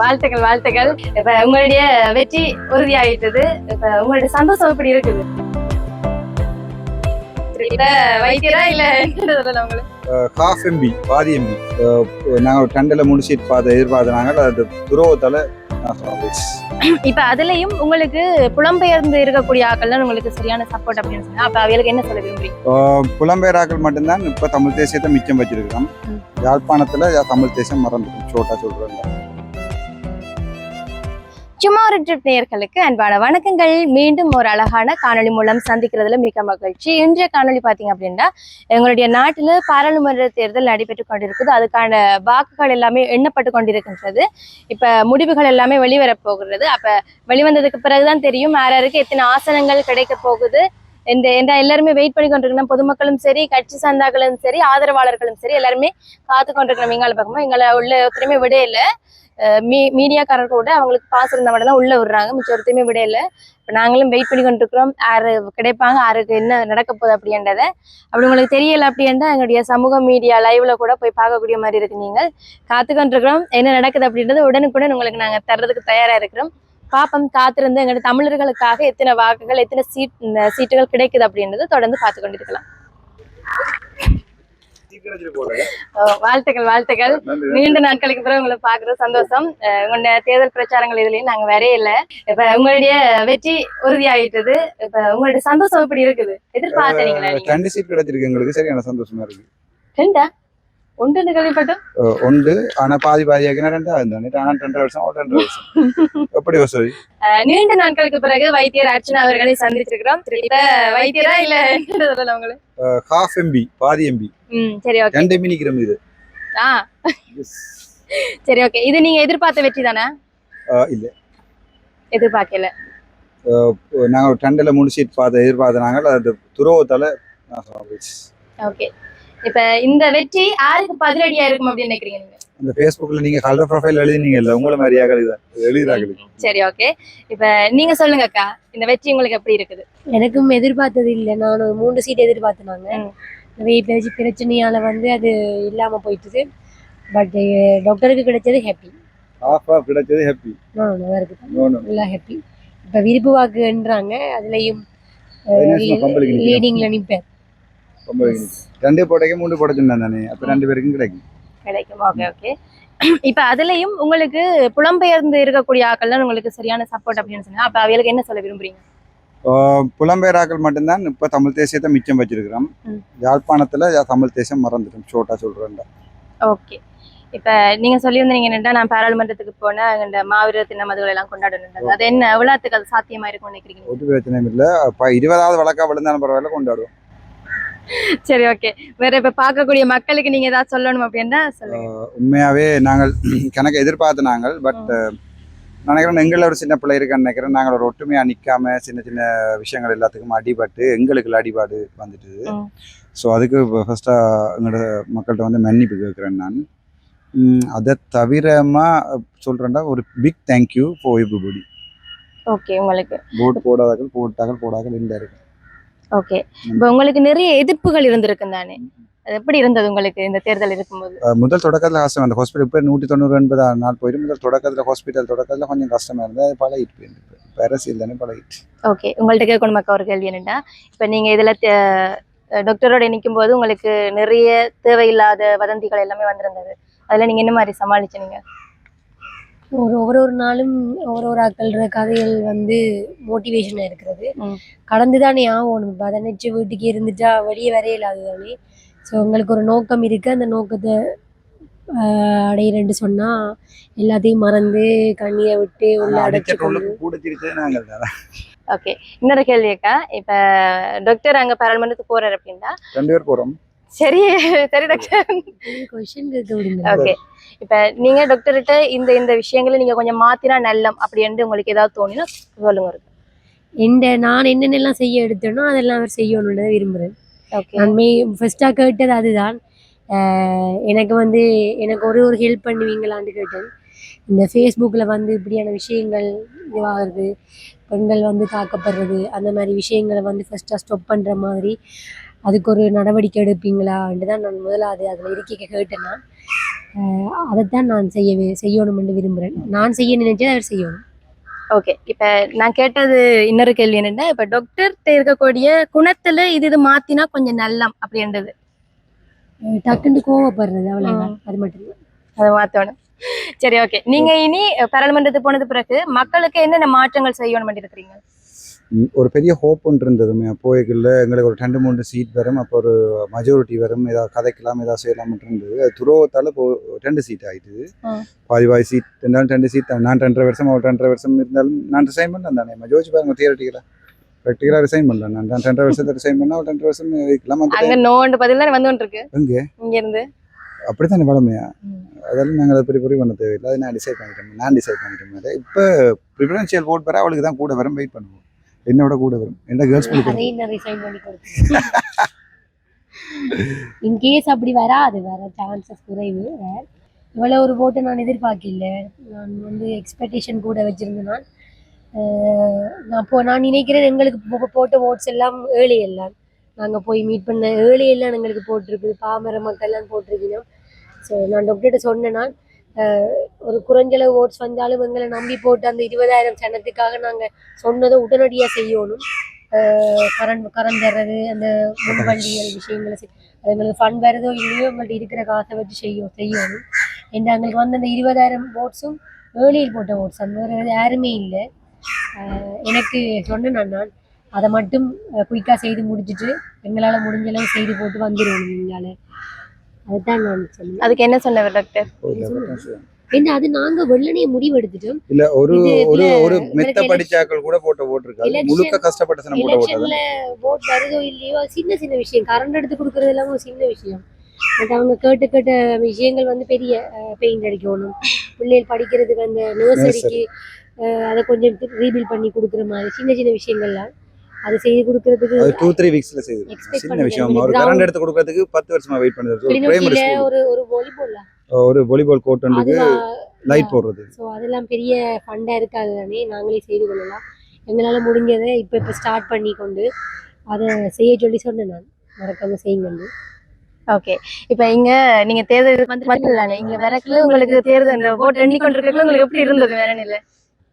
வாழ்த்துக்கள் வாழ்த்துக்கள். இப்ப உங்களுடைய வெற்றி உறுதியாயிட்டது. இப்ப உங்களுடைய சந்தோஷம் எப்படி இருக்குது? ஹாஃப் எம்பி பாதி எம்பி நாங்கள் டண்டில் முடிச்சிட்டு பார்த்த எதிர்பார்த்த நாங்கள் அது துரோகத்தால் இப்ப அதுலயும் உங்களுக்கு புலம்பெயர்ந்து இருக்கக்கூடிய ஆட்கள் உங்களுக்கு சரியான சப்போர்ட் அப்படின்னு சொன்னா அப்ப என்ன சொல்ல விரும்புறீங்க? புலம்பெயராக்கள் மட்டும்தான் இப்போ தமிழ் தேசியத்தை மிச்சம் வச்சிருக்கிறோம். யாழ்ப்பாணத்தில் தமிழ் தேசியம் மறந்துடும் சோட்டா சொல்கிறேன் சும்மா ஒரு ட்ரிப் நேயர்களுக்கு அன்பான வணக்கங்கள். மீண்டும் ஒரு அழகான காணொளி மூலம் சந்திக்கிறதுல மிக்க மகிழ்ச்சி. இன்றைய காணொளி பார்த்தீங்க அப்படின்னா எங்களுடைய நாட்டில் பாராளுமன்ற தேர்தல் நடைபெற்று கொண்டிருக்குது. அதுக்கான வாக்குகள் எல்லாமே எண்ணப்பட்டு கொண்டிருக்கின்றது. இப்போ முடிவுகள் எல்லாமே வெளிவரப் போகிறது. அப்போ வெளிவந்ததுக்கு பிறகுதான் தெரியும் யார் யாருக்கு எத்தனை ஆசனங்கள் கிடைக்க போகுது இந்த எந்த எல்லாருமே வெயிட் பண்ணி கொண்டிருக்கணும். பொதுமக்களும் சரி கட்சி சந்தாக்களும் சரி ஆதரவாளர்களும் சரி எல்லாருமே காத்து கொண்டிருக்கணும் எங்களை பக்கமா எங்களை உள்ள ஒருத்தருமே விட இல்லை மீ மீடியாக்காரர் கூட அவங்களுக்கு பாஸ் இருந்த மட்டும் தான் உள்ள விடுறாங்க. மிச்சம் ஒருத்தையுமே விடையில. இப்போ நாங்களும் வெயிட் பண்ணி கொண்டிருக்கிறோம். யாரு கிடைப்பாங்க? யாருக்கு என்ன நடக்க போகுது அப்படின்றத. அப்படி உங்களுக்கு தெரியல அப்படின்றா எங்களுடைய சமூக மீடியா லைவ்ல கூட போய் பார்க்கக்கூடிய மாதிரி இருக்கு. நீங்கள் காத்து கொண்டிருக்கிறோம். என்ன நடக்குது அப்படின்றது உடனுக்குடன் உங்களுக்கு நாங்கள் தர்றதுக்கு தயாராக இருக்கிறோம். பாப்பம் காத்திருந்து எங்களுடைய தமிழர்களுக்காக எத்தனை வாக்குகள் எத்தனை சீட் சீட்டுகள் கிடைக்குது அப்படின்றது தொடர்ந்து பார்த்து கொண்டிருக்கலாம். வாழ்த்துக்கள் வாழ்த்துக்கள். நீண்ட நாட்களுக்கு பிறகு உங்களை பாக்குறது சந்தோஷம். உங்களுடைய தேர்தல் பிரச்சாரங்கள் இதுலயும் நாங்க வரையில இப்ப உங்களுடைய வெற்றி உறுதியாயிட்டது. இப்ப உங்களுடைய சந்தோஷம் எப்படி இருக்குது? எதிர்பார்த்தீங்களா ரெண்டு சீட் கிடைச்சிருக்கு எங்களுக்கு. சரியான சந்தோஷமா இருக்கு. ரெண்டா? ஒன்று அஹ் உண்டு ஆனா பாதி பாதியாக்கினா ரெண்டாவது தானே ஆனால் ரெண்டு வருஷம் ஒரு ரெண்டு வருஷம் எப்படி அஹ் நீண்ட நாட்களுக்கு பிறகு வைத்தியர் அர்ச்சனா அவர்களை சந்திச்சிருக்கிறோம் வைத்தியரா இல்ல ஹாஃப் எம்பி பாதி எம்பி சரி ஓகே ரெண்டு எம்பி நிற்கிறோம் இது ஆ சரி ஓகே இது நீங்க எதிர்பார்த்த வெற்றி தானே இல்ல எதிர்பார்க்கல நாங்கள் டண்டில் முடிச்சிட்டு பார்த்த எதிர்பார்த்த நாங்கள் அது துரோகத்தால் ஓகே இப்ப இந்த வெற்றி யாருக்கு பதிலடியா இருக்கும் அப்படின்னு நினைக்கிறீங்க நீங்க? அந்த ஃபேஸ்புக்கில் நீங்கள் கலர் ப்ரொஃபைல் எழுதினீங்கல்ல உங்களை மாதிரியாக எழுத எழுதுறாங்க. சரி ஓகே இப்ப நீங்க சொல்லுங்க அக்கா. இந்த வெற்றி உங்களுக்கு எப்படி இருக்குது? எனக்கும் எதிர்பார்த்தது இல்லை. நான் ஒரு மூன்று சீட் எதிர்பார்த்தனாங்க. ம். வீட்டில் வச்சு பிரச்சனையால வந்து அது இல்லாம போயிட்டுது. பட் டாக்டருக்கு கிடைச்சது ஹாப்பி ஆஃப் கிடைச்சது ஹாப்பி நல்லா இருக்கு நல்லா ஹாப்பி இப்போ விருப்பு வாக்குன்றாங்க. அதுலயும் கம்பெனிக்கு நிற்கிறோம் நிற்பேன் ரெண்டு போடைக்கு மூணு போட சொன்னேன் தானே அப்போ ரெண்டு பேருக்கும் கிடைக்கும் கிடைக்கும் ஓகே ஓகே இப்ப அதுலயும் உங்களுக்கு புலம்பெயர்ந்து இருக்கக்கூடிய ஆட்கள் உங்களுக்கு சரியான சப்போர்ட் அப்படின்னு சொன்னா அப்ப அவைகளுக்கு என்ன சொல்ல விரும்புறீங்க புலம்பெயராக்கள் மட்டும்தான் இப்போ தமிழ் தேசியத்தை மிச்சம் வச்சிருக்கிறோம். யாழ்ப்பாணத்தில் தமிழ் தேசியம் மறந்துட்டோம் சோட்டா சொல்கிறேன் ஓகே இப்ப நீங்க சொல்லியிருந்தீங்க என்னடா நான் பாராளுமன்றத்துக்கு போனா இந்த மாவீரர் தின மதுகளை எல்லாம் கொண்டாடணும் அது என்ன எவ்வளவுத்துக்கு அது சாத்தியமா இருக்கும்னு நினைக்கிறீங்க ஒரு பிரச்சனையும் இல்லை இப்போ இருபதாவது வழக்கா விழுந்தாலும் பரவாயில்ல கொண்டாடுவோம் சரி ஓகே வேற இப்ப பார்க்கக்கூடிய மக்களுக்கு நீங்க ஏதாவது சொல்லணும் அப்படின்னா சொல்லுங்க. ஆஹ் உண்மையாகவே நாங்கள் கணக்கு எதிர்பார்த்து நாங்கள் பட் நினைக்கிறேன் எங்களில் ஒரு சின்ன பிள்ளை இருக்கான்னு நினைக்கிறேன். நாங்கள் ஒரு ஒற்றுமையாக நிற்காம சின்ன சின்ன விஷயங்கள் எல்லாத்துக்கும் அடிபட்டு எங்களுக்கு அடிபாடு வந்துட்டு. ஸோ அதுக்கு ஃபர்ஸ்ட்டாக எங்களோட மக்கள்கிட்ட வந்து மன்னிப்பு கேட்குறேன் நான். அதை தவிரமா சொல்கிறேன்டா ஒரு big thank you for everybody okay உங்களுக்கு. போட் போடாதாக்கள் போட்டாக்கள் போடாக்கள் இல்லை இருக்கு. ஓகே. இப்ப உங்களுக்கு நிறைய எதிர்ப்புகள் இருந்திருக்கும் தானே? அது எப்படி இருந்தது உங்களுக்கு இந்த தேர்தல் இருக்கும்போது? முதல் தொடக்கத்தில் கஷ்டம் அந்த ஹாஸ்பிட்டல் இப்போ நூற்றி தொண்ணூறு எண்பது நாள் போயிட்டு முதல் தொடக்கத்தில் ஹாஸ்பிட்டல் தொடக்கத்தில் கொஞ்சம் கஷ்டமாக இருந்தது. அது பழகிட்டு போயிருக்கு இப்போ அரசியல் தானே பழகிட்டு. ஓகே. உங்கள்ட்ட கேட்கணும் மக்கா ஒரு கேள்வி என்னன்னா இப்ப நீங்க இதுல டாக்டரோட நிற்கும் போது உங்களுக்கு நிறைய தேவையில்லாத வதந்திகள் எல்லாமே வந்திருந்தது. அதுல நீங்க என்ன மாதிரி சமாளிச்சீங்க? ஒரு ஒரு ஒரு நாளும் ஒரு ஒரு ஆக்கள்ற கதைகள் வந்து மோட்டிவேஷனாக இருக்கிறது. ம். கடந்து தானே ஆகணும் நினச்சி வீட்டுக்கு இருந்துட்டா வெளியே வரையலாது தானே. ஸோ உங்களுக்கு ஒரு நோக்கம் இருக்குது அந்த நோக்கத்தை ஆஹ், அடையிறேன்னு சொன்னால் எல்லாத்தையும் மறந்து கண்ணியை விட்டு உள்ள அடைச்சு கொண்டு. கூட சிரிச்சது நாங்கள் தான் ஓகே இன்னொரு கேள்வி அக்கா. இப்ப டாக்டர் அங்க பாராளுமன்றத்துக்கு போறாரு அப்படின்னா ரெண்டு பேர் போகிறோம் சரி சரி டாக்டர் கொஷின் கேட்க விடுங்க. ஓகே இப்ப நீங்க டாக்டர்கிட்ட இந்த இந்த விஷயங்களை நீங்க கொஞ்சம் மாத்தினா நல்லம் அப்படின்னு உங்களுக்கு ஏதாவது தோணினா சொல்லுங்க இந்த நான் என்னென்னலாம் செய்ய எடுத்தேனோ அதெல்லாம் அவர் செய்யணுன்றதை விரும்புகிறேன் ஓகே நான் மே ஃபர்ஸ்ட்டாக கேட்டது அதுதான். எனக்கு வந்து எனக்கு ஒரு ஒரு ஹெல்ப் பண்ணுவீங்களான்னு கேட்டேன். இந்த ஃபேஸ்புக்கில் வந்து இப்படியான விஷயங்கள் இதுவாகிறது பெண்கள் வந்து தாக்கப்படுறது அந்த மாதிரி விஷயங்களை வந்து ஃபர்ஸ்ட்டாக ஸ்டாப் பண்ணுற மாதிரி அதுக்கு ஒரு நடவடிக்கை எடுப்பீங்களான்ட்டு தான் நான் முதல்ல அது அதில் இருக்க கேட்டேன் நான். அதைத்தான் நான் செய்ய செய்யணும்னு விரும்புகிறேன் நான் செய்ய நினைச்சதை அவர் செய்யணும். ஓகே இப்ப நான் கேட்டது இன்னொரு கேள்வி என்னன்னா இப்ப டாக்டர் இருக்கக்கூடிய குணத்துல இது இது மாத்தினா கொஞ்சம் நல்லம் அப்படின்றது. டக்குன்னு கோவப்படுறது அவ்வளவுதான். அது மட்டும் அதை மாத்தணும். சரி ஓகே நீங்க இனி பாராளுமன்றத்துக்கு போனது பிறகு மக்களுக்கு என்னென்ன மாற்றங்கள் செய்யணும் இருக்கிறீங்க ம், ஒரு பெரிய ஹோப் ஒன்று இருந்ததுமே. போய்க்குள்ள எங்களுக்கு ஒரு ரெண்டு மூணு சீட் வரும். அப்போ ஒரு மெஜாரிட்டி வரும். ஏதாவது கதைக்கலாம் ஏதாவது செய்யலாம் இருந்தது. அது துரோகத்தால் இப்போ ரெண்டு சீட் ஆயிடுது ம். பாதி பாதி சீட் இருந்தாலும் ரெண்டு சீட் நான் ரெண்டரை வருஷம் அவர் ரெண்டரை வருஷம் இருந்தாலும் நான் ரிசைன் பண்ணலாம் தானே. யோசிச்சு பாருங்க தியரட்டிக்கலாக ப்ராக்டிக்கலாக ரிசைன் பண்ணலாம். நான் ரெண்டரை வருஷத்தை ரிசைன் பண்ணால் ஒரு ரெண்டரை வருஷம் வைக்கலாம். அங்க நோண்டு பதில் வந்து இருக்கு எங்க? இங்க இருந்து அப்படித்தானே ம். அதெல்லாம் நாங்கள் அதை பெரிய பெரிய பண்ண தேவையில்லை. அதை நான் டிசைட் பண்ணிட்டேன். நான் டிசைட் பண்ணிட்டேன் அதை இப்போ ப்ரிஃபரன்ஷியல் vote வர அவளுக்கு தான் கூட வரும். வெயிட் பண்ணுவோம். என்னோட கூட வரும். என்ன கேர்ள்ஸ் கொடுத்தேன் இன்கேஸ் அப்படி வராது. வர சான்சஸ் குறைவு. வேற. இவ்வளவு ஒரு போட்டு நான் எதிர்பார்க்கல. நான் வந்து எக்ஸ்பெக்டேஷன் கூட வச்சிருந்தேன் நான் நான் இப்போ நான் நினைக்கிறேன் எங்களுக்கு போட்ட ஓட்ஸ் எல்லாம் ஏழை எல்லாம். நாங்கள் போய் மீட் பண்ண ஏழையெல்லாம் எங்களுக்கு போட்டிருக்குது. பாமர மக்கள்லாம் போட்டிருக்கணும் ஸோ நான் டாக்டர்கிட்ட சொன்னேன் நான் ஒரு குறைஞ்சளவு ஓட்ஸ் வந்தாலும் எங்களை நம்பி போட்டு அந்த இருபதாயிரம் சனத்துக்காக நாங்கள் சொன்னதை உடனடியாக செய்யணும். கரண் கரண் தர்றது அந்த முன்வண்டிகள் விஷயங்களை செய்- அது எங்களுக்கு ஃபண்ட் வருதோ இல்லையோ எங்கள்கிட்ட இருக்கிற காசை வச்சு செய்யும் செய்யணும். ஏன்னா எங்களுக்கு வந்து அந்த இருபதாயிரம் ஓட்ஸும் ஏழியில் போட்ட ஓட்ஸ் அந்த வேறு யாருமே இல்லை. எனக்கு சொன்னேன் நான் அதை மட்டும் குயிக்காக செய்து முடிச்சுட்டு எங்களால் முடிஞ்ச அளவு செய்து போட்டு வந்துடுவோம் எங்களால் அதுதான் நான் சொன்னேன் அதுக்கு என்ன சொன்னவர் டாக்டர் ஏன்னா அது நாங்கள் வெள்ளனையே முடிவு எடுத்துட்டோம் இல்ல ஒரு ஒரு ஒரு மெத்த படிச்சாக்கள் கூட போட்ட election- முழுக்க கஷ்டப்பட்ட சனம் போட்ட எலெக்ஷன்ல ஓட் வருதோ இல்லையோ சின்ன சின்ன விஷயம். கரண்ட் எடுத்து கொடுக்கறது எல்லாம் ஒரு சின்ன விஷயம். பட் அவங்க கேட்ட கேட்ட விஷயங்கள் வந்து பெரிய பெயிண்ட் அடிக்கணும். பிள்ளைகள் படிக்கிறதுக்கு அந்த நர்சரிக்கு அதை கொஞ்சம் ரீபில் பண்ணி கொடுக்குற மாதிரி சின்ன சின்ன விஷயங்கள்லாம். அதை செய்து கொடுக்கறதுக்கு அது டூ த்ரீ வீக்ஸ்ல செய்யுது Expect சின்ன. விஷயம். ஒரு கரண்ட் எடுத்து கொடுக்கறதுக்கு பத்து வருஷமா வெயிட் பண்ணுறது ஒரு பிரைமரி கிளிநொச்சியில ஸ்கூல் ஒரு ஒரு வாலிபால் ஒரு வாலிபால் கோர்ட் ஒன்றுக்கு லைட் போடுறது. ஸோ அதெல்லாம் பெரிய ஃபண்டாக இருக்காது தானே நாங்களே செய்து கொள்ளலாம். எங்களால் முடிஞ்சதை இப்போ இப்போ ஸ்டார்ட் பண்ணி கொண்டு அதை செய்ய சொல்லி சொன்னேன் நான். மறக்காம செய்யுங்க ஓகே இப்ப இங்க நீங்க தேர்தல் வந்து இங்க வரக்குல உங்களுக்கு தேர்தல் இந்த ஓட்டு எண்ணி கொண்டிருக்கல உங்களுக்கு எப்படி இருந்தது வேற இல்ல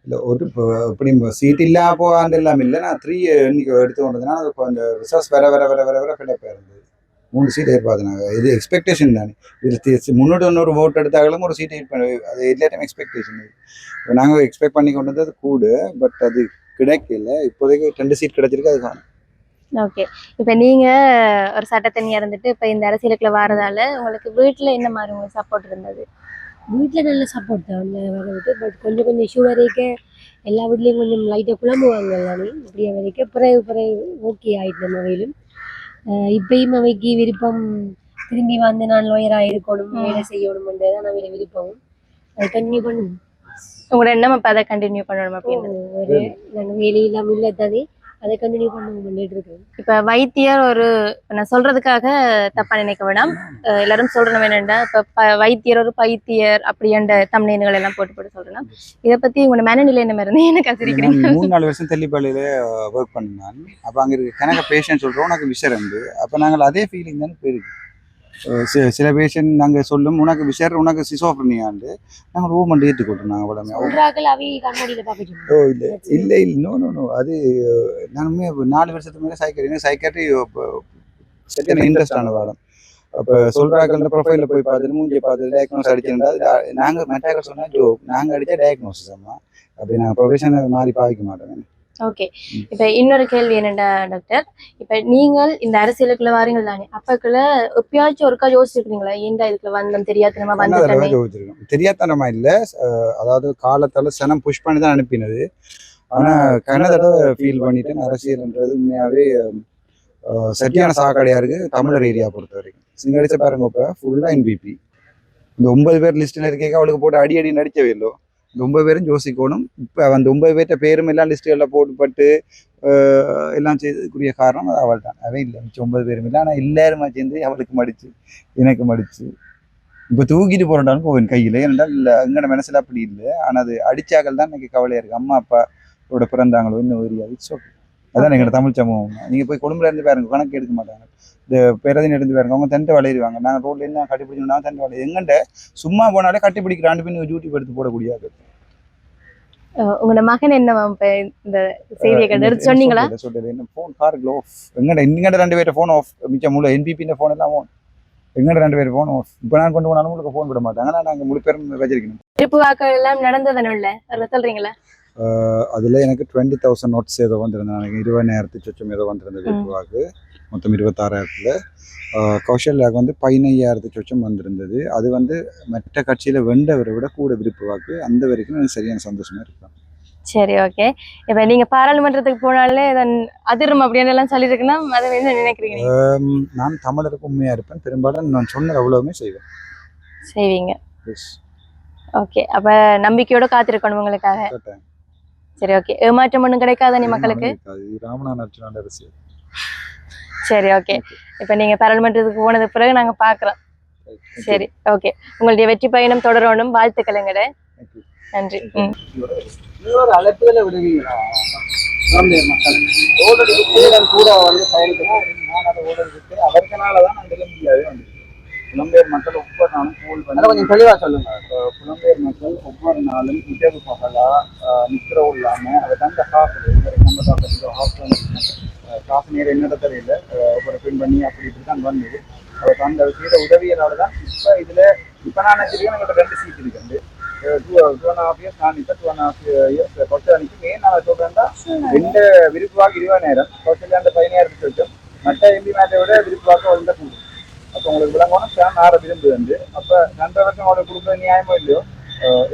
இல்லை ஒரு இப்போ இப்படி சீட் இல்லாமல் போகாண்டு எல்லாம் இல்லை. நான் த்ரீ இன்னைக்கு எடுத்து கொண்டதுனா கொஞ்சம் இப்போ அந்த ரிசர்ச் வர வர வர வர வர ஃபில்லப் இருந்தது. மூணு சீட் எதிர்பார்த்தாங்க இது எக்ஸ்பெக்டேஷன் தானே. இது முன்னூற்றி தொண்ணூறு ஓட்டு எடுத்தாலும் ஒரு சீட் ஹிட் பண்ண அது எல்லா டைம் எக்ஸ்பெக்டேஷன் இப்போ நாங்கள் எக்ஸ்பெக்ட் பண்ணி கொண்டு வந்தது கூட பட் அது கிடைக்கல. இப்போதைக்கு ரெண்டு சீட் கிடைச்சிருக்கு அது காணும். ஓகே இப்போ நீங்கள் ஒரு சட்டத்தனியா இருந்துட்டு இப்போ இந்த அரசியலுக்குள்ள வரதால உங்களுக்கு வீட்டில் என்ன மாதிரி உங்களுக்கு சப்போர்ட் இருந்தது? வீட்டில் நல்ல சப்போர்ட் தான். வரது பட் கொஞ்சம் கொஞ்சம் இஷ்யூ வரைக்கும் எல்லா வீட்லேயும் கொஞ்சம் லைட்டாக குழம்புவாங்க எல்லாமே இப்படியே வரைக்கும் பிறகு பிறகு ஓகே ஆயிட்டு நம்ம வகையிலும் இப்பயும் அவைக்கு விருப்பம் திரும்பி வந்து நான் லோயராக இருக்கணும் வேலை செய்யணும்ன்றது தான் அவையில விருப்பம். அது கண்டினியூ பண்ணும். உங்களோட எண்ணம் இப்ப அதை கண்டினியூ பண்ணணும் அப்படின்னு. ஒரு நாங்கள் வேலையில்லாமல் இல்லை தானே அதை கண்டினியூ பண்ண பண்ணிட்டு இருக்கோம் இப்ப வைத்தியர் ஒரு நான் சொல்றதுக்காக தப்பா நினைக்க வேண்டாம் அஹ் எல்லாரும் சொல்றேன் வேணும்டா இப்ப ப- வைத்தியர் ஒரு பைத்தியர் அப்படின்ற தமிழ்கள் எல்லாம் போட்டு போட்டு சொல்றேன் இதை பத்தி உங்களோட மனநிலை என்ன மாதிரி இருந்து எனக்கு கசிரிக்கிறீங்க நான் மூணு நாலு வருஷம் தெல்லிப்பள்ளியில ஒர்க் பண்ணேன் அப்போ அங்கே இருக்க கணக்க பேஷண்ட் சொல்கிறோம் உனக்கு விஷர் உண்டு அப்போ நாங்கள் அதே ஃபீலிங் தானே போயிருக்கு. அஹ் சி- சில பேஷண்ட் நாங்கள் சொல்லும் உனக்கு விஷர் உனக்கு சிசோஃப்ரனியாண்டு நாங்கள் ரூம் பண்ணி ஏற்றுக்கொள்றோம் நாங்கள் உடனே. ஓ. இல்லை இல்லை இல்லை நோ நோ நோ அது நானுமே நாலு வருஷத்துக்கு மேலே சைக்கரி சைக்காட்ரி இன்ட்ரெஸ்டான பாடம் அப்போ சொல்கிறாக்கள் ப்ரொஃபைலில் போய் பார்த்துட்டு மூஞ்சியை பார்த்து டயக்னோஸ் அடிச்சிருந்தா நாங்கள் மெட்டாக்கள் சொன்னால் ஜோ நாங்கள் அடித்தா டயக்னோசிஸ் அம்மா. அப்படி நாங்கள் ப்ரொஃபஷனல் மாதிரி பாவிக்க மாட்டோம். ஓகே இப்ப இன்னொரு கேள்வி என்னடா டாக்டர் இப்ப நீங்கள் இந்த அரசியலுக்குள்ள வாரீங்க தானே? அப்பக்குள்ள எப்பயாச்சும் ஒருக்கா யோசிச்சிருக்கீங்களா ஏன்டா இதுக்குள்ள வந்தோம்? தெரியாதனமா யோசிச்சிருக்கோம். தெரியாதனமா இல்லை. அதாவது காலத்தால சனம் புஷ் பண்ணி தான் அனுப்பினது. ஆனா கனதட ஃபீல் பண்ணிட்டேன். அரசியல்ன்றது உண்மையாவே சரியான சாக்கடையா இருக்கு தமிழர் ஏரியா பொறுத்த வரைக்கும். சிங்கடிச்ச பாருங்க இப்ப ஃபுல்லா என்பிபி இந்த ஒன்பது பேர் லிஸ்ட்ல இருக்கேக்க அவளுக்கு போட்டு அடி அடி நடிக்கவே இல்லை. இந்த ஒன்பது பேரும் யோசிக்கணும். இப்போ அந்த ஒன்பது பேர்கிட்ட பேரும் எல்லாம் லிஸ்ட்டுகளில் போட்டுப்பட்டு எல்லாம் செய்ததுக்குரிய காரணம் அது அவள் தான் அவன் இல்லை மிச்சம் ஒன்பது பேரும் இல்லை. ஆனால் எல்லாருமா சேர்ந்து அவளுக்கு மடிச்சு எனக்கு மடிச்சு. இப்போ தூக்கிட்டு போறேன்டாலும் போவேன் கையில். ஏனென்றால் இல்லை எங்கட மனசில் அப்படி இல்லை. ஆனால் அது அடித்தாக்கள் தான் எனக்கு கவலையாக இருக்குது அம்மா அப்பாவோட பிறந்தாங்களோ இன்னும் ஒரு இட்ஸ் ஓகே அதான் எங்களோட தமிழ் சமூகம். நீங்கள் போய் கொழும்புல இருந்து பாருங்க கணக்கு எடுக்க மாட்டாங்க. இந்த பேரதின் எடுத்து பாருங்க அவங்க தண்டை வளையிருவாங்க நாங்கள் ரோட்ல என்ன கட்டி பிடிச்சோம்னா தண்டை வளைய எங்கண்ட? சும்மா போனாலே கட்டி பிடிக்கிறாண்டு பின் யூடியூப் எடுத்து போடக்கூடியது உங்களோட மகன் என்ன இப்ப இந்த செய்தியை கண்டு எடுத்து சொன்னீங்களா? சொல்லல, சொல்லல. என்ன ஃபோன் காருக்கு ஆஃப் எங்கட எங்கட ரெண்டு பேர் ஃபோன் ஆஃப் மிச்சம் முழு என்பிபி ஃபோன் எல்லாம். எங்கட ரெண்டு பேர் ஃபோன் ஆஃப் இப்போ நான் கொண்டு போனாலும் உங்களுக்கு ஃபோன் விட மாட்டாங்க. ஆனால் நாங்கள் முழு பேரும் வச்சிருக்கணும். திருப்பு வாக்கள் எல்லாம் நடந்ததன் உள்ள? அதில் சொல்றீங்களா? அதில் எனக்கு டுவெண்ட்டி தௌசண்ட் நோட்ஸ் ஏதோ வந்திருந்தேன் எனக்கு இருபதாயிரத்து சொச்சம் ஏதோ வந்திருந்தது. வேட்புவாக்கு மொத்தம் இருபத்தாறாயிரத்தில். கௌசல்யாவுக்கு வந்து பதினையாயிரத்து சொச்சம் வந்திருந்தது. அது வந்து மற்ற கட்சியில் வெண்டவரை விட கூட விருப்பு வாக்கு அந்த வரைக்கும் எனக்கு சரியான சந்தோஷமா இருக்கும் சரி ஓகே. இப்ப நீங்க பாராளுமன்றத்துக்கு போனாலே இதன் அதிரும் அப்படின்னு எல்லாம் சொல்லியிருக்குன்னா அதை என்ன நினைக்கிறீங்க? நான் தமிழருக்கு உண்மையாக இருப்பேன். பெரும்பாலும் நான் சொன்னது அவ்வளவுமே செய்வேன். செய்வீங்க. ஓகே. அப்ப நம்பிக்கையோட காத்திருக்கணும் உங்களுக்காக. சரி ஓகே. ஏமாற்றம் ஒண்ணும் கிடைக்காத நீ மக்களுக்கு? ராமநாதன் அரசியல். சரி ஓகே இப்ப நீங்க பாராளுமன்றத்துக்கு போனது பிறகு நாங்க பாக்குறோம். சரி ஓகே உங்களுடைய வெற்றி பயணம் தொடரணும். வாழ்த்துக்களுங்கட Thank you. நன்றி. கூட வந்து பயணிக்கிறார் நான் அதை ஓடுறதுக்கு அவருக்கனால தான் நான் முடியாது. புலம்பெயர் மக்கள் ஒவ்வொரு நாளும் போல் அதை கொஞ்சம் தெளிவா சொல்லுங்க. புலம்பெயர் மக்கள் ஒவ்வொரு நாளும் இரவு பகலா அஹ் நித்திரவு இல்லாம அதை தந்த இதுவரைக்கும் நம்ம ஹாஸ்டல் காசு நேரம் என்னோட தெரியல. ஒவ்வொரு பெண் பண்ணி அப்படி இப்படி தான் வந்தது. அவர் அந்த செய்த உதவியலால தான் இப்போ இதுல இப்போ நான் நினைச்சிருக்கேன் எங்கள்கிட்ட ரெண்டு சீட் இருக்குது two two and half years நான் இப்போ டூ அண்ட் ஹாஃப் இயர்ஸ் ஏன் நான் சொல்றேன்னா ரெண்டு விருப்புவாக்கு இருபதாயிரம். கொச்சையில் அந்த பதினாயிரத்துக்கு வச்சோம். மற்ற எம்பி மேட்டை விட விருப்புவாக்கு வந்த கூடும் உங்களுக்கு விளங்கணும். ஃபேன் ஆற விரும்பு வந்து அப்போ ரெண்டரை வருஷம் அவங்களுக்கு கொடுக்குறது நியாயமோ இல்லையோ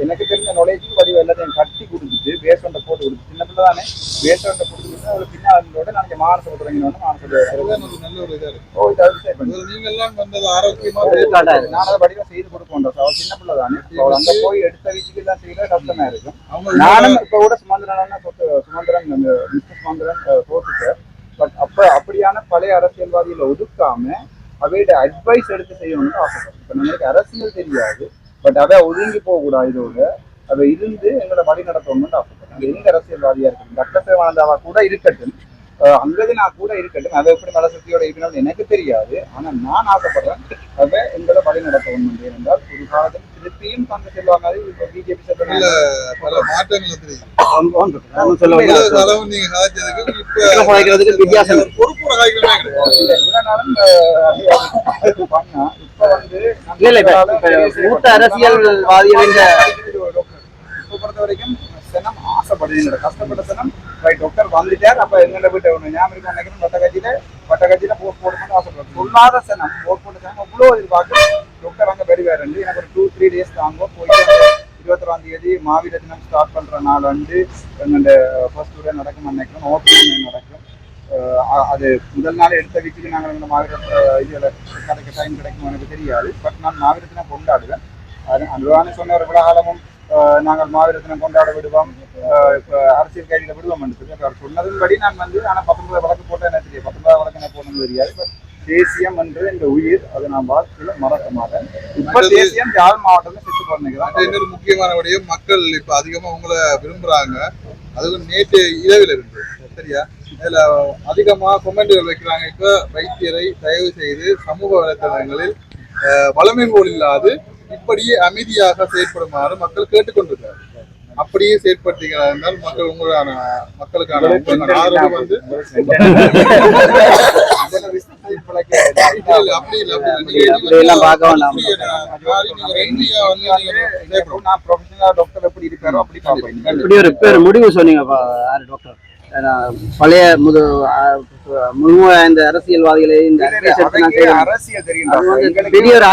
எனக்கு தெரிஞ்ச நாலேஜுக்கு வடிவம் எல்லாத்தையும் கட்டி கொடுத்துட்டு ஒன்றை போட்டு கொடுத்து சின்ன பிள்ளை தானே பேஸ் ஒன்றை கொடுத்துட்டு அவங்களுக்கு பின்னாடியோட நாங்கள் மானசம் தொடங்கினோன்னு மானசம் நல்ல ஒரு இதா இருக்கு. ஓ இதை சரி பண்ணி ஒரு நீங்க எல்லாம் வந்தது ஆரோக்கியமா எடுத்துக்காட்டா இருக்கு. நான் அதை. வடிவம் செய்து கொடுப்போம் அவள் சின்ன பிள்ளை தானே. அவள் அங்கே போய் எடுத்த வீச்சுக்கு தான் செய்யல கஷ்டமா இருக்கும் அவங்க நானும் இப்ப கூட சுமந்திரன் சுமந்திரன் மிஸ்டர் சுமந்திரன் தோத்துட்டார் பட் அப்ப அப்படியான பழைய அரசியல்வாதிகளை ஒதுக்காம அவையோட அட்வைஸ் எடுத்து செய்யணும்னு ஆசைப்படும் இப்போ நம்மளுக்கு அரசியல் தெரியாது பட் அவை ஒதுங்கி போகக்கூடாது இதோட. அவை இருந்து எங்களை வழி நடத்தணும்னு ஆசைப்படும் எந்த எங்க அரசியல்வாதியா இருக்கட்டும் டாக்டர் சேவானந்தாவா கூட இருக்கட்டும் அங்கது நான் கூட இருக்கட்டும். அவ எப்படி மலசக்தியோட இருக்கணும்னு எனக்கு தெரியாது. ஆனா நான் ஆசைப்படுறேன். அவ எங்களை வழி நடத்தணும் என்றால் ஒரு காலத்தில் திருப்பியும் தங்க செல்வாங்க. இப்ப பிஜேபி இல்ல, பல மாற்றங்கள் சொல்ல. பொறுப்பு காய்க்கிறதே கிடையாது. இல்ல, இவ்வளவு நாளும், அஹ், அது பண்ணா, இப்ப வந்து நம்ம இல்ல, இல்ல, இப்ப- இதனால இப்ப பெரிய மூத்த செய்யப்பட்ட- அரசியல்வாதிகள் இந்த- இப்ப பொறுத்த வரைக்கும் சனம் ஆசைப்படுது. கஷ்டப்பட்ட சனம் ரைட் டாக்டர் வந்துட்டார். அப்ப எங்கிட்ட போயிட்டு ஒண்ணு ஞாபகம் நினைக்கிறேன். வட்ட கட்சியில வட்ட போட் போடணும்னு ஆசைப்படுறோம் சொல்லாத சனம் போட் போட்ட சனம் அவ்வளோ எதிர்பார்க்கு டாக்டர் அங்க வருவார் எனக்கு ஒரு டூ த்ரீ டேஸ் தாங்க போயிட்டு இருபத்தொராம் தேதி மாவீர தினம் ஸ்டார்ட் பண்ற நாள் வந்து எங்கள்ட ஃபர்ஸ்ட் டூரே நடக்கும் நினைக்கிறோம் ஓப்பனிங் நடக்கும். அது முதல் நாள் எடுத்த வீட்டுக்கு நாங்கள் இந்த மாவீரத்தை uh, இதில் கிடைக்க டைம் கிடைக்கும் எனக்கு தெரியாது. பட் நான் மாவீர கொண்டாடுவேன். அது அன்றான சொன்ன ஒரு விழாகாலமும் நாங்கள் மாவீர தினம் கொண்டாட விடுவோம். அரசியல் கைதியில் விடுவோம் என்று அவர் சொன்னதின்படி நான் வந்து ஆனால் பத்தொன்பது வழக்கு போட்டேன் எனக்கு தெரியாது பத்தொன்பது வழக்கு என்ன போனது தெரியாது. பட் தேசியம் என்று இந்த உயிர் அதை நான் வாழ்க்கையில் மறக்க மாட்டேன் இப்ப தேசியம் யாழ் மாவட்டத்தில் செத்து போறதுக்கு இன்னொரு முக்கியமான விடயம் மக்கள் இப்ப அதிகமா உங்களை விரும்புறாங்க. அதுவும் நேற்று இரவில் இருந்து. சரியா? இதுல அதிகமா கொமெண்ட்கள் வைக்கிறாங்க. இப்ப வைத்தியரை தயவு செய்து சமூக வலைத்தளங்களில் வளமை போல் இல்லாது இப்படியே அமைதியாக செயற்படுமாறு மக்கள் கேட்டுக்கொண்டிருக்கிறார். அப்படியே செயற்படுத்தீங்களா இருந்தால் மக்கள் உங்களான மக்களுக்கான ஆதரவு வந்து முடிவு சொன்னீங்கப்பா யாரு டாக்டர் பழைய முது முழுமை இந்த அரசியல்வாதிகளை இந்த. அரசியல் பெரிய ஒரு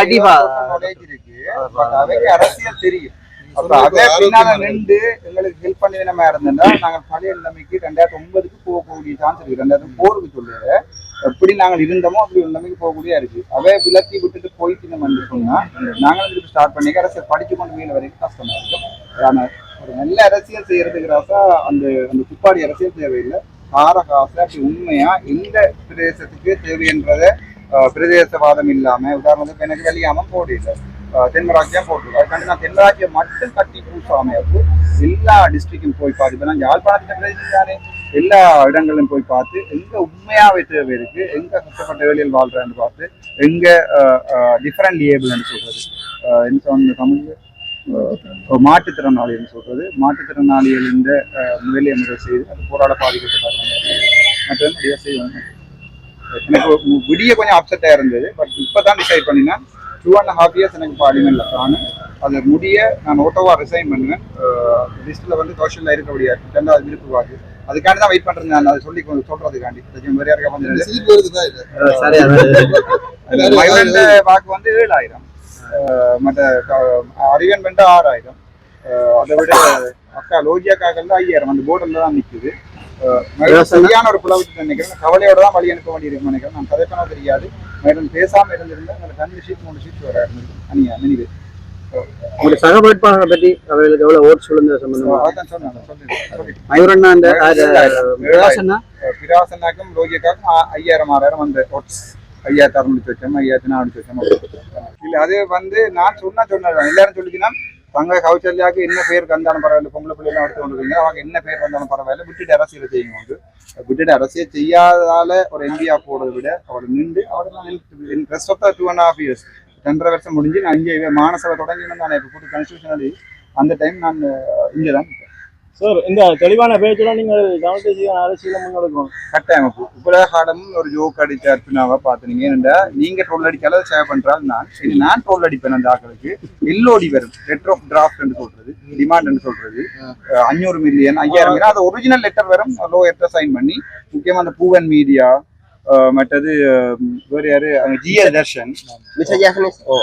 knowledge இருக்கு. அவைக்கு அரசியல் தெரியும். அப்ப பின்னால நின்று எங்களுக்கு ஹெல்ப் பண்ணி நம்ம இருந்திருந்தா நாங்கள் பழைய நிலைமைக்கு ரெண்டாயிரத்தி ஒன்பதுக்கு போகக்கூடிய சான்ஸ் இருக்கு. ரெண்டாயிரத்தி போருக்கு எப்படி நாங்கள் இருந்தோமோ அப்படி ஒரு நிலைமைக்கு போகக்கூடிய இருக்கு. அவை விலக்கி விட்டுட்டு போயிட்டு நம்ம நாங்களும் திருப்பி ஸ்டார்ட் பண்ணி அரசியல் படிச்சு கொண்டு வரைக்கும் கஷ்டமா இருக்கும். ஒரு நல்ல அரசியல் செய்யறதுக்கு ராசா அந்த அந்த துப்பாடி அரசியல் தேவையில்லை. காசு அப்படி உண்மையா எந்த பிரதேசத்துக்கு தேவைன்றத அஹ், பிரதேசவாதம் இல்லாம உதாரணத்துக்கு எனக்கு வெளியாம போடல தென்மராட்சியம் போட்டிருக்கோம். அதுக்காண்டி நான் தென்மராட்சியை மட்டும் கட்டி பூசாம எல்லா டிஸ்ட்ரிக்டும் போய் பார்த்து இப்போ நான் யாழ்ப்பாணத்தில் தானே எல்லா இடங்களிலும் போய் பார்த்து எங்க உண்மையாவே தேவை இருக்கு எங்க கஷ்டப்பட்ட வேலையில் வாழ்கிறான்னு பார்த்து எங்க டிஃபரெண்ட் லேபிள்னு சொல்றது. என்ன சொன்ன மாற்றுத்திறனாளி மாற்றுத்திறனாளிகள்னு சொல்றது. மாற்றுத்திறனாளிகள் இந்த வேலையை முறை செய்து அது போராட பாதிக்கப்பட்டாங்க மற்ற நிறைய செய்வாங்க. எனக்கு விடிய கொஞ்சம் அப்செட்டாக இருந்தது. பட் இப்போ தான் டிசைட் பண்ணினா டூ அண்ட் ஹாஃப் இயர்ஸ் எனக்கு பார்லிமெண்ட்ல நான் அது முடிய நான் ஓட்டோவா ரிசைன் பண்ணுவேன். லிஸ்ட்டில் வந்து கௌஷல்ல இருக்க முடியாது ரெண்டாவது விருப்பு வாக்கு அதுக்காண்டி தான் வெயிட் பண்ணுறேன் நான். அதை சொல்லி கொஞ்சம் சொல்றதுக்காண்டி. கொஞ்சம் வேற யாருக்கா வந்து மைலண்ட் வாக்கு வந்து ஏழாயிரம். மற்ற அறிவன் வந்து ஆறாயிரம். அதை விட அக்கா லோஜியாக்காக்கள் ஐயாயிரம். அந்த போர்டில் தான் நிற்குது சரியான ஒரு புலவத்து நினைக்கிறேன். கவலையோட தான் வழி அனுப்ப வேண்டியிருக்கும் நினைக்கிறேன். நான் கதைப்பனோ தெரியாது. மேடம் பேசாம இருந்திருந்தேன் உங்களுக்கு ரெண்டு ஷீட் மூணு ஷீட் வர அனியா மினிது உங்களுடைய சக வேட்பாளரை பற்றி அவர்களுக்கு எவ்வளவு ஓட் சொல்லுங்க மயூரண்ணா அந்த லோஜியாக்காக்கும் ஆ- ஐயாயிரம் ஆறாயிரம் அந்த ஓட்ஸ். ஐயாயிரத்தி அறுநூத்தி வச்சோம் ஐயாயிரத்தி நானூத்தி வச்சோம்? இல்ல அது வந்து நான் சொன்னா சொன்னேன் எல்லாரும் சொல்லிச்சுன்னா தங்க கௌசல்யாக்கு என்ன பேர் வந்தாலும் பரவாயில்ல பொம்பளை பிள்ளைலாம் எடுத்து கொண்டு அவங்க என்ன பேர் வந்தாலும் பரவாயில்ல. விட்டுட்டு அரசியல் செய்யுங்க வந்து. விட்டுட்டு அரசியல் செய்யாதால ஒரு எம்பியா போடுறதை விட அவர் நின்று அவர் நான் rest of the two and half years ரெண்டரை வருஷம் முடிஞ்சு நான் இங்கே மானசபை தொடங்கி நான் இப்போ புது கான்ஸ்டியூஷனலி அந்த டைம் நான் இங்கே தான் சார் இந்த தெளிவான பேச்சுடன் நீங்கள் தமிழ் தேசிய அரசியல முன்னெடுக்கணும் கட்டாயம் இப்போ ஒரு ஜோக் அடிச்ச அர்ச்சனாவா பார்த்துனீங்க ஏன்னா நீங்கள் ட்ரோல் அடிச்சாலும் அதை சேவ் பண்றால் நான் சரி நான் ட்ரோல் அடிப்பேன் அந்த ஆக்களுக்கு. எல்லோடி வரும். லெட்டர் ஆஃப் டிராஃப்ட் சொல்றது டிமாண்ட் சொல்றது. அஞ்சூறு மில்லியன் ஐயாயிரம் மில்லியன் அது ஒரிஜினல் லெட்டர் வரும். லோ லெட்டர் சைன் பண்ணி முக்கியமாக அந்த பூவன் மீடியா மற்றது வேற யாரு? ஜிஎல் தர்ஷன். ஓ,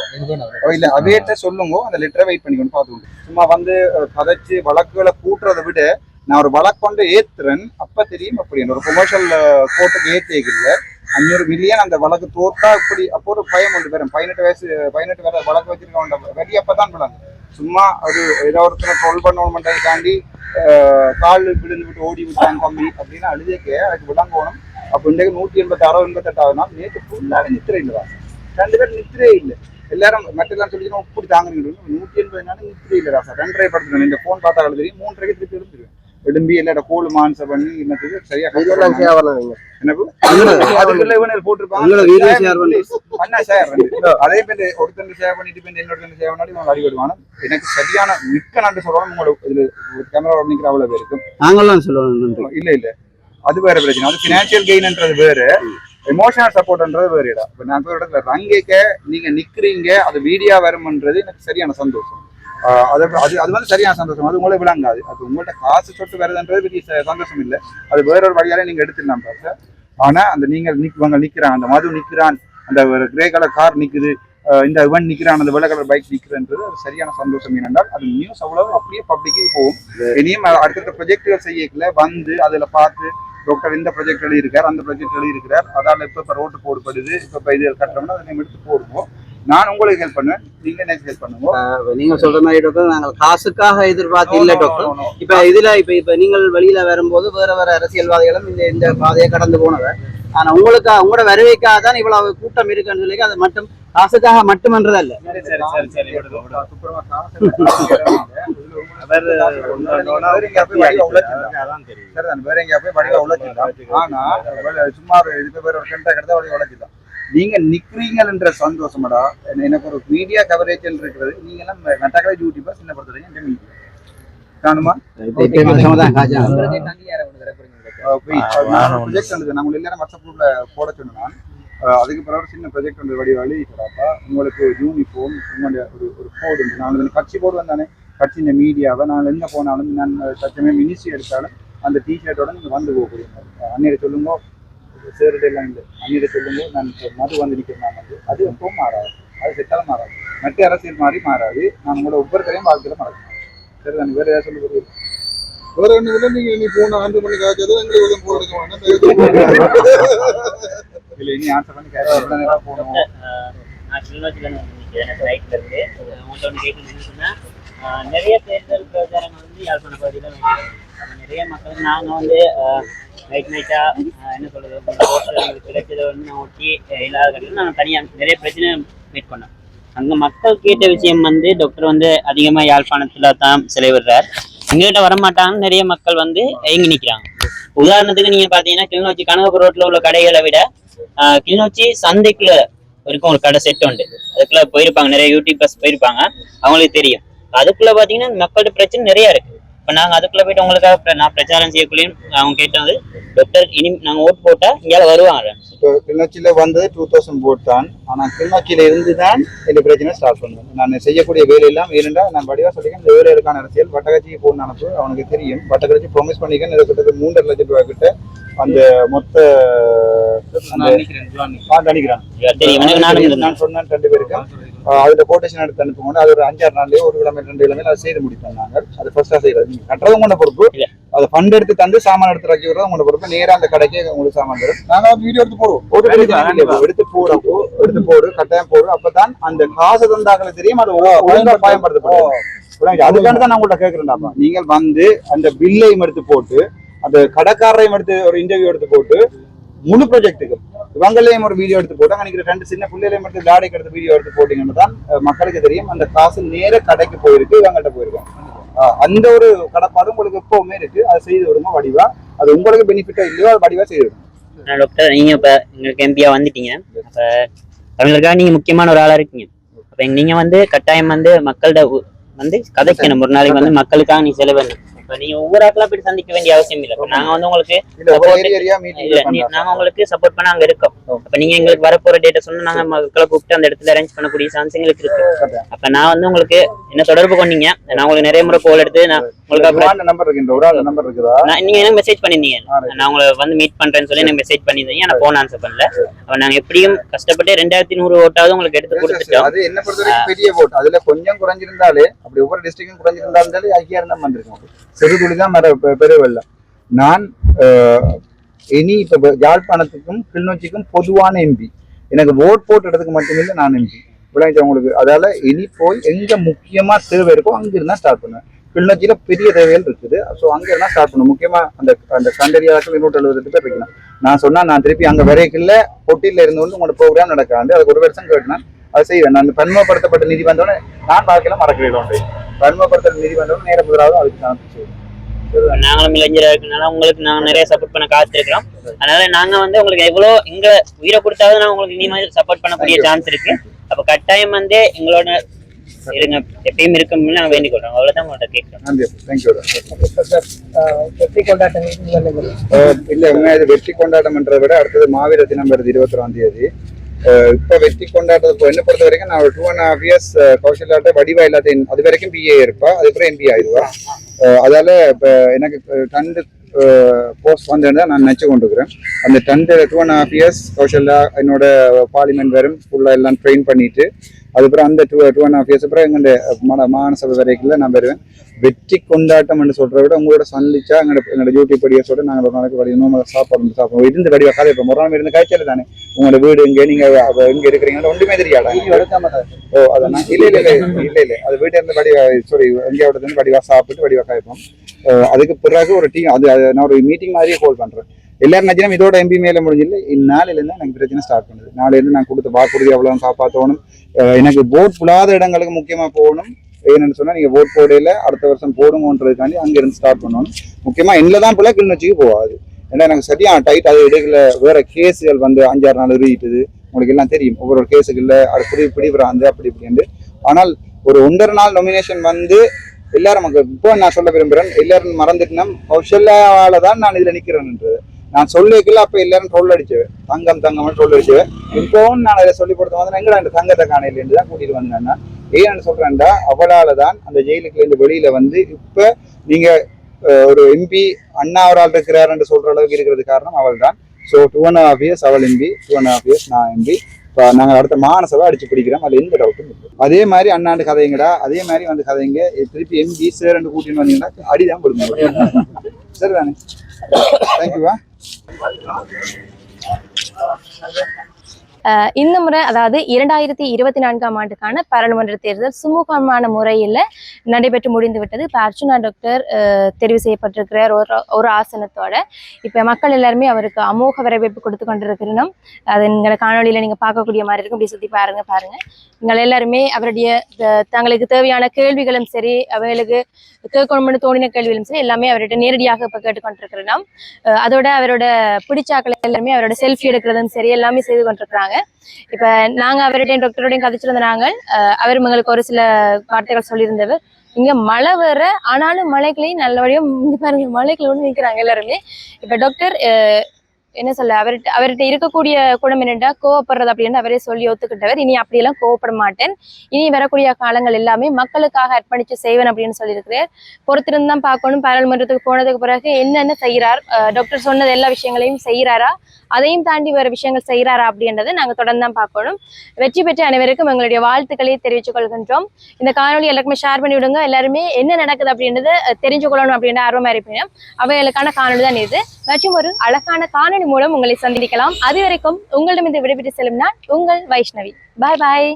இல்ல அவையிட்ட சொல்லுங்க. அந்த லெட்டரை வெயிட் பண்ணிக்கணும் பார்த்துக்கணும் சும்மா வந்து கதைச்சு வழக்குகளை கூட்டுறதை விட நான் ஒரு வழக்கு கொண்டு ஏத்துறேன். அப்ப தெரியும் அப்படி. ஒரு கொமர்ஷியல் கோர்ட்டுக்கு ஏத்தேக்கல. அஞ்சூறு மில்லியன் அந்த வழக்கு தோத்தா இப்படி. அப்போ ஒரு பயம் ஒன்று வரும் பதினெட்டு வயசு பதினெட்டு வரை வழக்கு வச்சிருக்கவன் வெளியே அப்பதான் விடாங்க சும்மா அது ஏதோ ஒருத்தனை ட்ரோல் பண்ணணும்ன்றதுக்காண்டி அஹ், கால் விழுந்து விட்டு ஓடி விட்டான் தம்பி அப்படின்னு அழுதேக்க அதுக்கு விளங்கணும். அப்போ இன்றைக்கு நூற்றி எண்பத்தி ஆறோ எண்பத்தெட்டாவது நாள் நேற்று ஃபுல்லாக நித்திரை இல்லை ராசா ரெண்டு பேரும் நித்திரே இல்லை. எல்லாரும் மற்றெல்லாம் சொல்லிக்கணும் இப்படி தாங்குறீங்க நூற்றி எண்பது நாள் நித்திரை இல்லை ராசா ரெண்டரை படுத்துக்கணும் இந்த ஃபோன் பார்த்தா தெரியும். மூன்றரைக்கு திருப்பி எடுத்துருவேன் எழும்பி எல்லாட கோல் மான்ச பண்ணி என்னத்துக்கு சரியா உங்களோட- இவனுக்கு போட்டிருப்பாங்க உங்களோட பண்ணு. பண்ணா. பண்ணு. அதே மாதிரி ஒருத்தன் ஷேர் பண்ணிட்டு இன்னொருத்தன் ஷேர் பண்ணாலும் இவன் வழிபடுவான எனக்கு சரியான மிக்க நன்றி சொல்லணும். உங்களுக்கு இதுல கேமரா நிக்கிற அவ்வளவு பேருக்கு. நாங்களும் சொல்லுவோம் நன்றி. இல்ல இல்ல. அது வேற பிரச்சனை. அது பினான்சியல் கெயின்ன்றது வேற. எமோஷனல் சப்போர்ட்ன்றது வேற இடம். இப்ப நான் போய் இடத்துல ரங்கேக்க நீங்க நிக்கிறீங்க அது வீடியோ வரும்ன்றது எனக்கு சரியான சந்தோஷம். அது அது அது வந்து சரியான சந்தோஷம். அது உங்களுக்கு விளங்காது. அது உங்கள்ட்ட காசு சொட்டு வருதுன்றது பெரிய சந்தோஷம் இல்லை. அது வேற ஒரு வழியால நீங்க எடுத்துடலாம் சார் ஆனா அந்த நீங்கள் நிக் இவங்க நிக்கிறான் அந்த மது நிக்கிறான் அந்த ஒரு கிரே கலர் கார் நிக்குது ஆஹ் இந்த இவன் நிக்கிறான் அந்த வெள்ளை கலர் பைக் நிக்கிறன்றது அது சரியான சந்தோஷம். ஏனென்றால் அது நியூஸ் அவ்வளவு அப்படியே பப்ளிக்கு போகும். இனியும் அடுத்தடுத்த ப்ரொஜெக்டுகள் செய்யக்கல வந்து அதுல பார்த்து டாக்டர் இந்த ப்ரொஜெக்ட் எழுதியிருக்கார் அந்த ப்ரொஜெக்ட் எழுதியிருக்கிறார் அதால இப்ப இப்ப ரோட்டு போடப்படுது இப்ப இப்ப இது கட்டுறோம்னா அதை நம்ம எடுத்து போடுவோம். நான் உங்களுக்கு ஹெல்ப் பண்ணுவேன் நீங்க எனக்கு ஹெல்ப் பண்ணுங்க. நீங்க சொல்ற மாதிரி டாக்டர் நாங்கள் காசுக்காக எதிர்பார்த்து இல்ல டாக்டர் இப்ப இதுல இப்ப இப்ப நீங்கள் வெளியில வரும்போது வேற வேற அரசியல்வாதிகளும் இந்த இந்த பாதையை கடந்து போனவர் ஆனா உங்களுக்கு உங்களோட வருகைக்காக தான் இவ்வளவு கூட்டம் இருக்குன்னு சொல்லி அது மட்டும் காசுக்காக மட்டுமன்றதல்ல. தெரியும் சரிதான் வேற எங்கேயா போய் ஆனா சும்மா ஒரு இது பேர் ஒரு கெண்ட கிடந்தா நீங்க நிக்கிறீங்கன்ற சந்தோஷமடா. எனக்கு ஒரு மீடியா கவரேஜ் இருக்கிறது. நீங்க எல்லாம் நட்டக்கலை யூடியூபர் சின்ன மீடியா காணுமா? ப்ரொஜெக்ட் வந்து நாங்கள் எல்லாரும் வாட்ஸ்அப் குரூப்ல போட. அஹ் அதுக்கு பிறகு சின்ன ப்ரொஜெக்ட் வந்து வழிப்பா உங்களுக்கு யூனிஃபார்ம் உங்களுடைய ஒரு ஒரு கோடு நான் கட்சி போர்டு வந்தானே. கட்சி இந்த மீடியாவை நான் எங்க போனாலும் நான் சச்சமே மினிஸ்ட்ரி எடுத்தாலும் அந்த டிஷர்ட்டோட நீங்க வந்து போகக்கூடிய மாதிரி அன்னையில சொல்லுங்க சேருடு எல்லாம் இல்லை. அன்னையில சொல்லுங்க நான் மது வந்து நிற்கிறேன் நான் வந்து. அது எப்பவும் மாறாது. அது செட்டாலும் மாறாது. மற்ற அரசியல் மாதிரி மாறாது. நான் உங்களோட ஒவ்வொருத்தரையும் வாழ்க்கையில மறக்க சரி நான் வேற ஏதாவது சொல்ல முடியும் வேற ஒண்ணு இல்லை. நீங்க நீ போன ஆண்டு மணி காய்ச்சது எங்களுக்கு எதுவும் போடுங்க இல்லை இனி ஆன்சர் பண்ணி கேட்க எவ்வளோ நேரம் போகணும்? நான் கிளிநொச்சியில் நிற்கிறேன் ரைட்ல இருந்து உங்கள்கிட்ட ஒன்று கேட்கணும்னு சொன்னா நிறைய தேர்தல் பிரச்சாரங்கள் வந்து யாழ்ப்பாண பகுதியில் நிறைய மக்கள் நாங்கள் வந்து நைட் நைட்டாக என்ன சொல்கிறது போஸ்டர் கிடைச்சதை வந்து நான் ஒட்டி இல்லாத கடையில் நாங்கள் தனியாக நிறைய பிரச்சனை மீட் பண்ணோம். அங்கே மக்கள் கேட்ட விஷயம் வந்து டாக்டர் வந்து அதிகமாக யாழ்ப்பாணத்தில் தான் செலவிடுறார் எங்ககிட்ட வரமாட்டாங்கன்னு நிறைய மக்கள் வந்து ஏங்கி நிற்கிறாங்க உதாரணத்துக்கு நீங்கள் பார்த்தீங்கன்னா கிளிநொச்சி கனகபுரம் ரோட்டில் உள்ள கடைகளை விட கிளிநொச்சி சந்தைக்குள்ள இருக்கும் ஒரு கடை செட் உண்டு. அதுக்குள்ள போயிருப்பாங்க நிறைய யூடியூபர்ஸ் போயிருப்பாங்க. அவங்களுக்கு தெரியும். அதுக்குள்ள பாத்தீங்கன்னா மக்களோட பிரச்சனை நிறைய இருக்கு. இப்ப நாங்க அதுக்குள்ள போயிட்டு உங்களுக்காக நான் பிரச்சாரம் செய்யக்குள்ளேயும் அவங்க கேட்டது டாக்டர் இனி நாங்க ஓட்டு போட்டா இங்கேயால வருவாங்க. இப்போ கிளிநொச்சியில வந்தது டூ தௌசண்ட் போட் தான். ஆனா கிளிநொச்சியில இருந்து தான் இந்த பிரச்சனை ஸ்டார்ட் பண்ணுவேன் நான் செய்யக்கூடிய வேலையெல்லாம் ஏனென்றா நான் வடிவா சொல்லிக்கேன் இந்த வேலைகளுக்கான அரசியல் வட்டகட்சிக்கு போகணும் அனுப்பு அவனுக்கு தெரியும். வட்டகட்சி ப்ரொமிஸ் பண்ணிக்க கிட்டத்தட்ட மூன்றரை லட்சம் ரூபாய் கிட்ட அந்த மொத்த நினைக்கிறேன். நான் சொன்னேன் ரெண்டு பேருக்கும் ஆஹ் அதுல கோட்டேஷன் எடுத்து அனுப்புங்க அது ஒரு அஞ்சாறு நாள்லயே ஒரு கிழமை ரெண்டு கிழமை அதை செய்து முடித்தோம் நாங்கள் அது ஃபர்ஸ்டா செய்யறது. நீங்க கட்டுறது உங்களோட பொறுப்பு. அதை ஃபண்ட் எடுத்து தந்து சாமான் எடுத்து இறக்கி விடுறது உங்களோட பொறுப்பு. நேரா அந்த கடைக்கே உங்களுக்கு சாமான் வரும் நாங்க வீடியோ எடுத்து போடுவோம். போட்டு எடுத்து போடப்போ எடுத்து போடு கட்டாயம் போடு. அப்பதான் அந்த காசு தந்தாக்களுக்கு தெரியும் அது ஒ- ஒழுங்கா பயன்படுத்தப்படும்? அதுக்காண்டி தான் நான் உங்கள்ட்ட கேட்கிறேன்டாப்பா நீங்கள் வந்து அந்த பில்லையும் எடுத்து போட்டு அந்த கடைக்காரரையும் எடுத்து ஒரு இன்டர்வியூ எடுத்து போட்டு முழு ப்ராஜெக்ட்டுக்கு இவங்களையும் ஒரு வீடியோ எடுத்து போட்டாங்க அன்னைக்கு ரெண்டு சின்ன பிள்ளைகளையும் எடுத்து லாடைக்கு எடுத்து வீடியோ எடுத்து போட்டீங்கன்னு தான் மக்களுக்கு தெரியும். அந்த காசு நேர கடைக்கு போயிருக்கு இவங்கள்ட்ட போயிருக்கோம் அந்த ஒரு கடப்பாடு உங்களுக்கு எப்பவுமே இருக்கு. அதை செய்து விடுங்க வடிவா. அது உங்களுக்கு பெனிஃபிட்டா இல்லையோ அது வடிவா செய்து விடுங்க. டாக்டர் நீங்க இப்ப எங்களுக்கு எம்பியா வந்துட்டீங்க. அப்ப தமிழருக்காக நீங்க முக்கியமான ஒரு ஆளா இருக்கீங்க. அப்ப நீங்க வந்து கட்டாயம் வந்து மக்கள்கிட்ட வந்து கதைக்கணும். ஒரு நாளைக்கு வந்து மக்களுக்காக நீ செலவு நீங்க ஒவ்வொரு ஆட்களா போய் சந்திக்க வேண்டிய அவசியம் இல்லை. நாங்க வந்து உங்களுக்கு நாங்க உங்களுக்கு சப்போர்ட் பண்ண அங்க இருக்கோம். அப்ப நீங்க எங்களுக்கு வரப்போற டேட்டா சொன்னா நாங்க மக்களை கூப்பிட்டு அந்த இடத்துல அரேஞ்ச் பண்ணக்கூடிய சான்ஸ் எங்களுக்கு இருக்கு. அப்ப நான் வந்து உங்களுக்கு என்ன தொடர்பு கொண்டீங்க? நான் உங்களுக்கு நிறைய முறை கோல் எடுத்து நான் உங்களுக்கு நம்பர் நம்பர் இருக்குதா? நீங்க எனக்கு மெசேஜ் பண்ணிருந்தீங்க. நான் உங்களை வந்து மீட் பண்றேன்னு சொல்லி எனக்கு மெசேஜ் பண்ணிருந்தீங்க. நான் போன் ஆன்சர் பண்ணல. அப்ப நாங்க எப்படியும் கஷ்டப்பட்டு ரெண்டாயிரத்தி நூறு ஓட்டாவது உங்களுக்கு எடுத்து கொடுத்துட்டோம். அது என்ன பொறுத்த வரைக்கும் பெரிய ஓட்டு அதுல கொஞ்சம் குறைஞ்சிருந்தாலே அப்படி ஒவ்வொரு டிஸ்ட்ரிக்டும் குறைஞ்சிருந்தாலே ஐயாயிரம் தான் வந்திருக்கும். சிறு துளி தான் மர பெரிய வெள்ளம். நான் இனி இப்போ யாழ்ப்பாணத்துக்கும் கிளிநொச்சிக்கும் பொதுவான எம்பி. எனக்கு ஓட் போட்டுறதுக்கு மட்டுமில்லை நான் எம்பி. விளையாட்டு உங்களுக்கு அதால இனி போய் எங்க முக்கியமா தேவை இருக்கோ அங்கிருந்தா ஸ்டார்ட் பண்ணுவேன். கிளிநொச்சியில பெரிய தேவைகள் இருக்குது. ஸோ அங்க இருந்தா ஸ்டார்ட் பண்ணும் முக்கியமா அந்த அந்த கண்டறியாக்கள் இருநூற்றி எழுபது பேர் வைக்கணும். நான் சொன்னா நான் திருப்பி அங்க வரைக்குள்ள பொட்டியில இருந்து வந்து உங்களோட ப்ரோக்ராம் நடக்காது. அதுக்கு ஒரு வருஷம் கேட்டேன் அது செய்வேன். நான் பன்மப்படுத்தப்பட்ட நிதி வந்தோடனே நான் பார்க்கலாம் மறக்கிறேன் ஒன்றை பன்மப்படுத்தப்பட்ட நிதி வந்தோடனே நேர முதலாவது அதுக்கு நான் செய்வேன். நாங்களும் இளைஞரா இருக்கனால உங்களுக்கு நாங்க நிறைய சப்போர்ட் பண்ண காத்திருக்கிறோம் அதனால நாங்க வந்து உங்களுக்கு எவ்வளவு இங்க உயிரை கொடுத்தாவது நான் உங்களுக்கு இனிமேல் சப்போர்ட் பண்ணக்கூடிய சான்ஸ் இருக்கு. அப்ப கட்டாயம் வந்து எங்களோட இருங்க. எப்பயும் இருக்கும்னு நாங்க வேண்டிக் கொள்றோம். அவ்வளவுதான் உங்கள்ட்ட கேட்கிறோம். வெற்றி கொண்டாட்டங்கள் இல்ல வெற்றி கொண்டாட்டம்ன்றதை விட அடுத்தது மாவீர தினம் வருது இருபத்தொராம் தேதி. அஹ் இப்ப வெற்றி கொண்டாட்டத்தை என்ன பொறுத்த வரைக்கும் நான் ஒரு டூ அண்ட் ஹாஃப் இயர்ஸ் கௌசல்யாட்ட வடிவா எல்லாத்தையும் அது வரைக்கும் பிஏ இருப்பா அதுக்கப்புறம் எம்பி ஆயிடுவா அதால இப்ப எனக்கு டண்டு போஸ்ட் வந்தேன்னு நான் நினச்சி கொண்டுக்கிறேன் அந்த டண்டு two and half years Kausalya என்னோட பார்லிமெண்ட் வரும் ஃபுல்லா எல்லாம் ட்ரெயின் பண்ணிட்டு அதுக்கப்புறம் அந்த two two and half years அப்புறம் எங்களுடைய மான மாநசபை வரைக்கும் நான் வருவேன். வெற்றி கொண்டாட்டம் சொல்றதை விட உங்களோட சந்திச்சா எங்களோட எங்களோட யூடியூப் படியஸோட நாங்கள் ஒரு நாளைக்கு வடி இன்னும் சாப்பாடு சாப்பிடுவோம். இருந்து வடிவா கதை இப்போ ஒரு நாள் இருந்து காய்ச்சல் தானே? உங்களோட வீடு எங்க நீங்க அவ எங்க இருக்கிறீங்க ஒன்றுமே தெரியாடா ஓ அதான். இல்ல இல்ல இல்ல இல்ல அது வீட்டுல இருந்து வடிவா சாரி எங்கேயோட இருந்து வடிவா சாப்பிட்டு வடிவா காய்ப்போம். அதுக்கு பிறகு ஒரு டீம் அது நான் ஒரு மீட்டிங் மாதிரியே கால் பண்றேன். எல்லாரும் நினைச்சா இதோட எம்பி மேல முடிஞ்சில்ல. இந்நாளில இருந்து எனக்கு பிரச்சனை ஸ்டார்ட் பண்ணுது. நாளையில நான் கொடுத்த வாக்குறுதி அவ்வளவு காப்பாற்றணும் எனக்கு போட் புலாத இடங்களுக்கு முக்கியமா போகணும். ஏன்னு சொன்னா நீங்க ஓட் போடையில அடுத்த வருஷம் போடுங்கன்றதுக்காண்டி அங்க இருந்து ஸ்டார்ட் பண்ணணும். முக்கியமா என்னதான் தான் போல கிளிநொச்சிக்கு போகாது. ஏன்னா எனக்கு சரியாக டைட் அது இடையில வேற கேஸுகள் வந்து அஞ்சாறு நாள் எழுதிட்டுது உங்களுக்கு எல்லாம் தெரியும். ஒவ்வொரு கேஸுகள்ல அது பிடி பிடிபடாந்து அப்படி இப்படின்னு ஆனால் ஒரு ஒன்றரை நாள் நொமினேஷன் வந்து எல்லாரும் மக்கள் இப்போ நான் சொல்ல விரும்புகிறேன் எல்லாரும் மறந்துட்டுனா கௌசல்யாவால தான் நான் இதுல நிக்கிறேன்ன்றது நான் சொல்லிக்கல அப்ப எல்லாரும் ட்ரோல் அடிச்சவன். தங்கம் தங்கம் ட்ரோல் அடிச்சவன். இப்பவும் நான் அதை சொல்லி கொடுத்த வந்து எங்கடா இந்த தங்கத்தை காணையில தான் கூட்டிட்டு வந்தேன்னா ஏன்னு சொல்றேன்டா அவளால தான் அந்த ஜெயிலுக்குள்ள இருந்து வெளியில வந்து இப்ப நீங்க ஒரு எம்பி அண்ணா அவரால் இருக்கிறாருன்னு சொல்ற அளவுக்கு இருக்கிறது காரணம் அவள் தான் so two and half years அவள் MP two and half years நான் எம்பி இப்போ நாங்கள் அடுத்த மானசவை அடிச்சு பிடிக்கிறோம் அதில் எந்த டவுட்டும் இல்லை. அதே மாதிரி அண்ணாண்டு கதைங்கடா அதே மாதிரி வந்து கதைங்க திருப்பி எம்பி சேரண்டு கூட்டின்னு வந்தீங்கன்னா அடிதான் கொடுங்க சரி தானே தேங்க்யூவா இந்த முறை அதாவது இரண்டாயிரத்தி இருபத்தி நான்காம் ஆண்டுக்கான பாராளுமன்ற தேர்தல் சுமூகமான முறையில் நடைபெற்று முடிந்து விட்டது இப்போ அர்ச்சுனா டாக்டர் அஹ், தெரிவு செய்யப்பட்டிருக்கிறார். ஒரு ஒரு ஆசனத்தோட. இப்போ மக்கள் எல்லாருமே அவருக்கு அமோக வரவேற்பு கொடுத்து கொண்டிருக்கிறோம் அது எங்களை காணொலியில் நீங்கள் பார்க்கக்கூடிய மாதிரி இருக்கும். இப்படி சுற்றி பாருங்க பாருங்க. நீங்கள் எல்லாருமே அவருடைய தங்களுக்கு தேவையான கேள்விகளும் சரி அவைகளுக்கு கேட்கணும்னு தோணின கேள்விகளும் சரி எல்லாமே அவர்கிட்ட நேரடியாக இப்போ கேட்டுக்கொண்டிருக்கிறோம் அதோட அவரோட பிடிச்சாக்கள் எல்லாமே அவரோட செல்ஃபி எடுக்கிறதும் சரி எல்லாமே செய்து கொண்டிருக்கிறாங்க. இப்போ நாங்கள் அவருடைய டாக்டரோடையும் கதைச்சிருந்த நாங்கள் அவர் எங்களுக்கு ஒரு சில வார்த்தைகள் சொல்லியிருந்தவர். இங்க மழை வர ஆனாலும் மழைகளையும் நல்லபடியாக இங்க பாருங்க மழைக்குள்ள நிற்கிறாங்க எல்லாருமே. இப்போ டாக்டர் என்ன சொல்ல அவர்கிட்ட அவர்கிட்ட இருக்கக்கூடிய குணம் என்னடா கோவப்படுறது அப்படின்னு அவரே சொல்லி ஒத்துக்கிட்டவர். இனி அப்படியெல்லாம் கோவப்பட மாட்டேன். இனி வரக்கூடிய காலங்கள் எல்லாமே மக்களுக்காக அர்ப்பணிச்சு செய்வேன் அப்படின்னு சொல்லியிருக்கிறார். பொறுத்திருந்து தான் பார்க்கணும். பாராளுமன்றத்துக்கு போனதுக்கு பிறகு என்னென்ன செய்கிறார்? அஹ் டாக்டர் சொன்னது எல்லா விஷயங்களையும் செய்கிறாரா? அதையும் தாண்டி வேறு விஷயங்கள் செய்கிறாரா அப்படின்றத நாங்கள் தொடர்ந்து தான் பார்க்கணும். வெற்றி பெற்ற அனைவருக்கும் எங்களுடைய வாழ்த்துக்களை தெரிவித்துக் கொள்கின்றோம். இந்த காணொலி எல்லாருக்குமே ஷேர் பண்ணி விடுங்க. எல்லாருமே என்ன நடக்குது அப்படின்றத தெரிஞ்சு கொள்ளணும் அப்படின்ற ஆர்வமாக இருப்பீங்க. அவைகளுக்கான காணொலி தான் இது. மற்றும் ஒரு அழகான காணொலி மூலம் உங்களை சந்திக்கலாம். அது வரைக்கும் உங்களிடம் இந்த விடைபெற்று செல்லும் நான் உங்கள் வைஷ்ணவி. பாய் பாய்